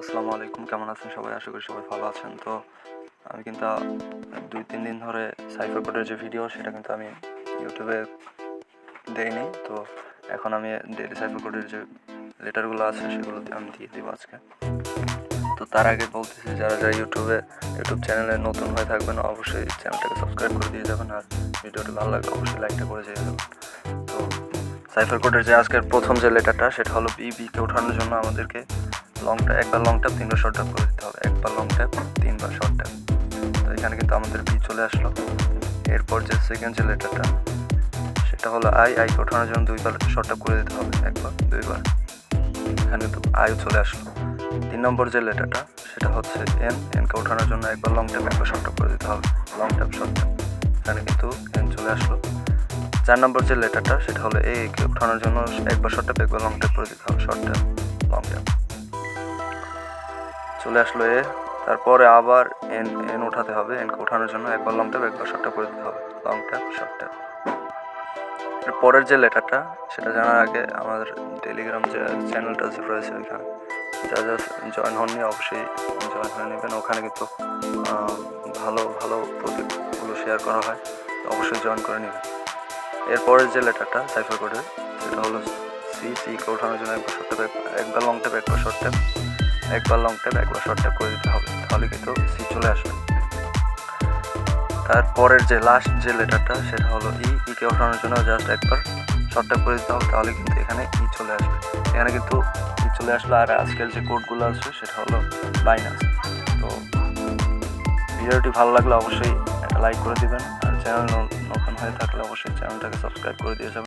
আসসালামু আলাইকুম, কেমন আছেন সবাই? আশা করি সবাই ভালো আছেন। তো আমি কিন্তু দুই, তিন দিন ধরে সাইফার কোডের যে ভিডিও সেটা কিন্তু আমি ইউটিউবে দেইনি। তো এখন আমি ডেলি সাইফার কোডের যে লেটারগুলো আছে, সেগুলো আমি দিয়ে দেবো আজকে। তো তার আগে বলতেছি, যারা যারা ইউটিউবে ইউটিউব চ্যানেলে নতুন হয়ে থাকবেন, অবশ্যই চ্যানেলটাকে সাবস্ক্রাইব করে দিয়ে যাবেন। আর ভিডিওটি ভালো লাগলে অবশ্যই লাইকটা করে দিয়ে যাবেন। তো সাইফার কোডের যে আজকের প্রথম যে লেটারটা সেটা হলো বিবিকে ওঠানোর জন্য আমাদেরকে লং ট্যাপ একবার লং ট্যাপ তিনবার শর্ট ট্যাপ করে দিতে হবে। একবার লং ট্যাপ তিনবার শর্ট ট্যাপ তো এখানে কিন্তু আমাদের বি চলে আসলো। এরপর যে সেকেন্ড যে লেটারটা সেটা হলো আই আইকে ওঠানোর জন্য দুইবার শর্ট ট্যাপ করে দিতে হবে। একবার, দুইবার। এখানে কিন্তু আই চলে আসলো। তিন নম্বর যে লেটারটা সেটা হচ্ছে এন এনকে ওঠানোর জন্য একবার লং ট্যাপ একবার শর্ট ট্যাপ করে দিতে হবে। লং ট্যাপ শর্ট ট্যাপ এখানে কিন্তু এন চলে আসলো। চার নম্বর যে লেটারটা সেটা হলো এ কে ওঠানোর জন্য একবার শর্ট ট্যাপ একবার লং ট্যাপ করে দিতে হবে শর্ট ট্যাপ চলে আসলো এ। তারপরে আবার এন এন উঠাতে হবে, এনকে ওঠানোর জন্য একবার লং ট্যাপ একবার শর্ট ট্যাপ করে দিতে হবে। লং ট্যাপ শর্ট ট্যাপ পরের যে লেটারটা, সেটা জানার আগে আমাদের টেলিগ্রাম যে চ্যানেলটা রয়েছে ওইখানে যা যা জয়েন হননি, অবশ্যই জয়েন হয়ে নেবেন। ওখানে কিন্তু ভালো ভালো প্রজেক্টগুলো শেয়ার করা হয় অবশ্যই জয়েন করে নেবেন। এরপরের যে লেটারটা সাইফার কোডের সেটা হলো সি সি কে ওঠানোর জন্য একবার শর্ট ট্যাপ একবার লং ট্যাপ একবার শর্ট ট্যাপ একবার লং ট্যাপ একবার শর্ট ট্যাপ করে দিতে হবে, তাহলে কিন্তু সি চলে আসবে। তারপরের যে লাস্ট যে লেটারটা সেটা হলো ই ই কে ওঠানোর জন্য জাস্ট একবার শর্ট ট্যাপ করে দিতে হবে, তাহলে কিন্তু এখানে ই চলে আসবে। এখানে কিন্তু ই চলে আসলো আর আজকের যে কোডগুলো আছে, সেটা হলো বাইনাস তো ভিডিওটি ভালো লাগলে অবশ্যই একটা লাইক করে দিবেন, আর চ্যানেল নতুন হয়ে থাকলে অবশ্যই চ্যানেলটাকে সাবস্ক্রাইব করে দিয়ে যাবেন।